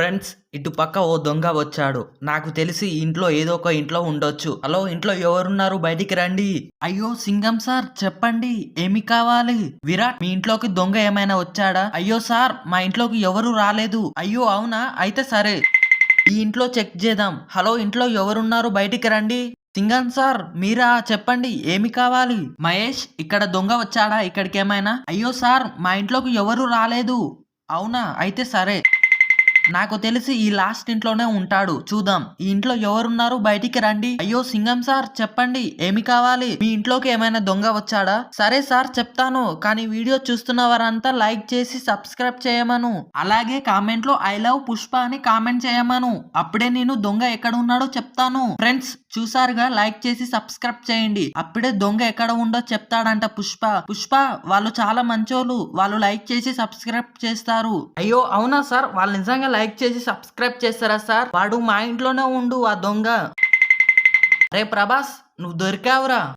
Friends ఇటు పక్క ఓ దొంగ వచ్చాడు. నాకు తెలిసి ఇంట్లో ఏదో ఒక ఇంట్లో ఉండొచ్చు. హలో ఇంట్లో ఎవరున్నారు? బయటికి రండి. అయ్యో సింగం సార్ చెప్పండి. ఏమి కావాలి? విరాట్ మీ ఇంట్లోకి దొంగ ఏమైనా వచ్చాడా? అయ్యో సార్ మా ఇంట్లోకి ఎవరు రాలేదు. అయ్యో అవునా? అయితే సరే. ఈ ఇంట్లో చెక్ చేద్దాం. హలో ఇంట్లో ఎవరున్నారు? బయటికి రండి. సింగన్ సార్ మీరా? చెప్పండి ఏమి కావాలి? మహేష్ ఇక్కడ దొంగ వచ్చాడా? ఇక్కడికి ఏమైనా అయ్యో సార్ మా ఇంట్లోకి ఎవరు రాలేదు. అవునా? అయితే సరే. నాకు తెలిసి ఈ లాస్ట్ ఇంట్లోనే ఉంటాడు. చూద్దాం. ఈ ఇంట్లో ఎవరున్నారు? బయటికి రండి. అయ్యో సింగం సార్ చెప్పండి. ఏమి కావాలి? మీ ఇంట్లోకి ఏమైనా దొంగ వచ్చాడా? సరే సార్ చెప్తాను. కానీ వీడియో చూస్తున్న వారంతా లైక్ చేసి సబ్స్క్రైబ్ చేయమను. అలాగే కామెంట్లో ఐ లవ్ పుష్ప అని కామెంట్ చేయమను. అప్పుడే నేను దొంగ ఎక్కడ ఉన్నాడో చెప్తాను. ఫ్రెండ్స్ చూసారుగా? లైక్ చేసి సబ్స్క్రైబ్ చేయండి. అప్పుడే దొంగ ఎక్కడ ఉందో చెప్తాడంట పుష్ప. పుష్ప వాళ్ళు చాలా మంచోళ్ళు. వాళ్ళు లైక్ చేసి సబ్స్క్రైబ్ చేస్తారు. అయ్యో అవునా సార్? వాళ్ళు నిజంగా లైక్ చేసి సబ్స్క్రైబ్ చేస్తారా సార్? వాడు మా ఇంట్లోనే ఉండు ఆ దొంగ. రే ప్రభాస్ నువ్వు దొరికావురా.